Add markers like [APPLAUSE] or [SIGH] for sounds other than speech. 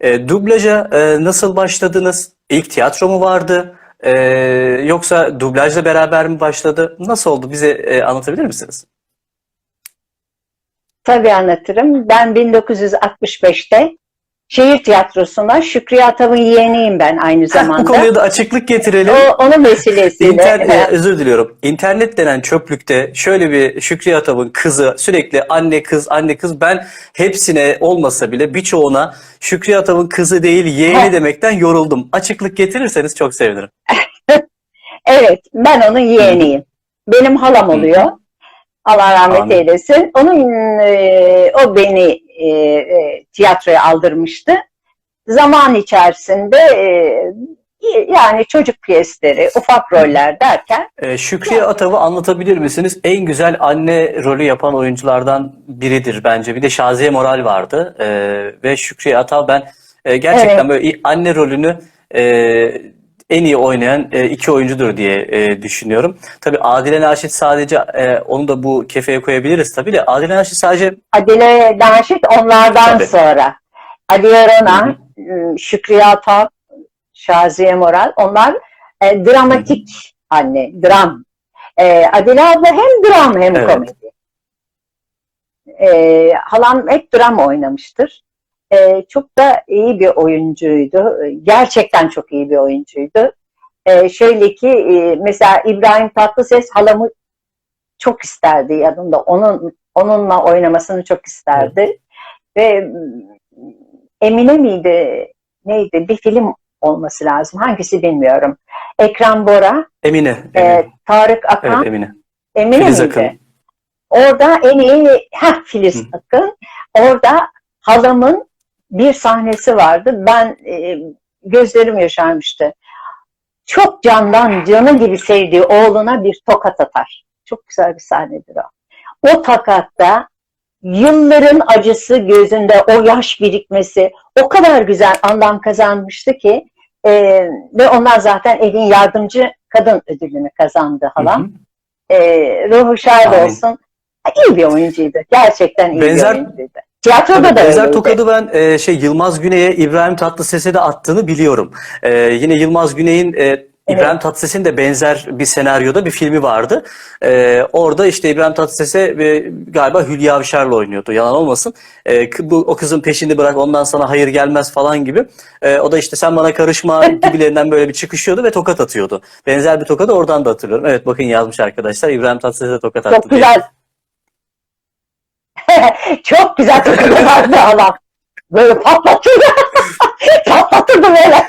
E, dublaja e, nasıl başladınız? İlk tiyatro mu vardı? E, yoksa dublajla beraber mi başladı? Nasıl oldu? Bize e, anlatabilir misiniz? Tabii anlatırım. Ben 1965'te şehir tiyatrosuna Şükrü Atav'ın yeğeniyim ben aynı Heh, bu zamanda. konuya da açıklık getirelim. O, onun vesilesiyle. İnter- e, özür diliyorum. İnternet denen çöplükte şöyle bir Şükrü Atav'ın kızı sürekli anne kız anne kız ben hepsine olmasa bile birçoğuna Şükrü Atav'ın kızı değil yeğeni demekten yoruldum. Açıklık getirirseniz çok sevinirim. [LAUGHS] Evet, ben onun yeğeniyim. Benim halam oluyor. Allah rahmet Amin. eylesin. Onun e, o beni e, e, tiyatroya aldırmıştı. Zaman içerisinde e, yani çocuk piyesleri, ufak roller derken Ee, Şükriye Atav'ı anlatabilir misiniz? En güzel anne rolü yapan oyunculardan biridir bence. Bir de Şaziye Moral vardı. Ee, ve Şükriye Atav ben e, gerçekten Evet. böyle anne rolünü e, en iyi oynayan e, iki oyuncudur diye e, düşünüyorum. Tabii Adile Naşit sadece e, onu da bu kefeye koyabiliriz tabii de Adile Naşit sadece Adile Naşit onlardan Tabii. sonra. Ali Yarana, Hı ıı, Şükrü Atav, Şaziye Moral onlar e, dramatik anne, dram. E, Adile abla hem dram hem Evet. komedi. E, halam hep dram oynamıştır. E, çok da iyi bir oyuncuydu. Gerçekten çok iyi bir oyuncuydu. E, şöyle ki e, mesela İbrahim Tatlıses halamı çok isterdi yanında. Onun onunla oynamasını çok isterdi. Ve mm, Emine miydi? Neydi? Bir film olması lazım. Hangisi bilmiyorum. Ekrem Bora, Emine. e, Emine. Tarık Akan, Evet Emine. Emine Filiz miydi? Akın. Orada en iyi heh, Filiz Hı. Akın. Orada halamın bir sahnesi vardı. Ben e, gözlerim yaşarmıştı. Çok candan canı gibi sevdiği oğluna bir tokat atar. Çok güzel bir sahnedir o. O tokatta yılların acısı gözünde o yaş birikmesi o kadar güzel anlam kazanmıştı ki e, ve ondan zaten evin yardımcı kadın ödülünü kazandı halam. Hı hı. E, ruhu şad olsun. İyi bir oyuncuydu. Gerçekten iyi Benzer- bir oyuncuydu. Tiyatroda Tabii da benzer tokadı ben e, şey Yılmaz Güney'e İbrahim Tatlıses'e de attığını biliyorum. E, yine Yılmaz Güney'in e, İbrahim Tatlıses'in de benzer bir senaryoda bir filmi vardı. E, orada işte İbrahim Tatlıses'e e, galiba Hülya Avşar'la oynuyordu. Yalan olmasın. E, k- bu o kızın peşini bırak ondan sana hayır gelmez falan gibi. E, o da işte sen bana karışma [LAUGHS] gibilerinden böyle bir çıkışıyordu ve tokat atıyordu. Benzer bir tokadı oradan da hatırlıyorum. Evet bakın yazmış arkadaşlar. İbrahim Tatlıses'e tokat attı Çok diye. [LAUGHS] Çok güzel vardı halam. Böyle patlatırdı. [LAUGHS] patlatırdı böyle.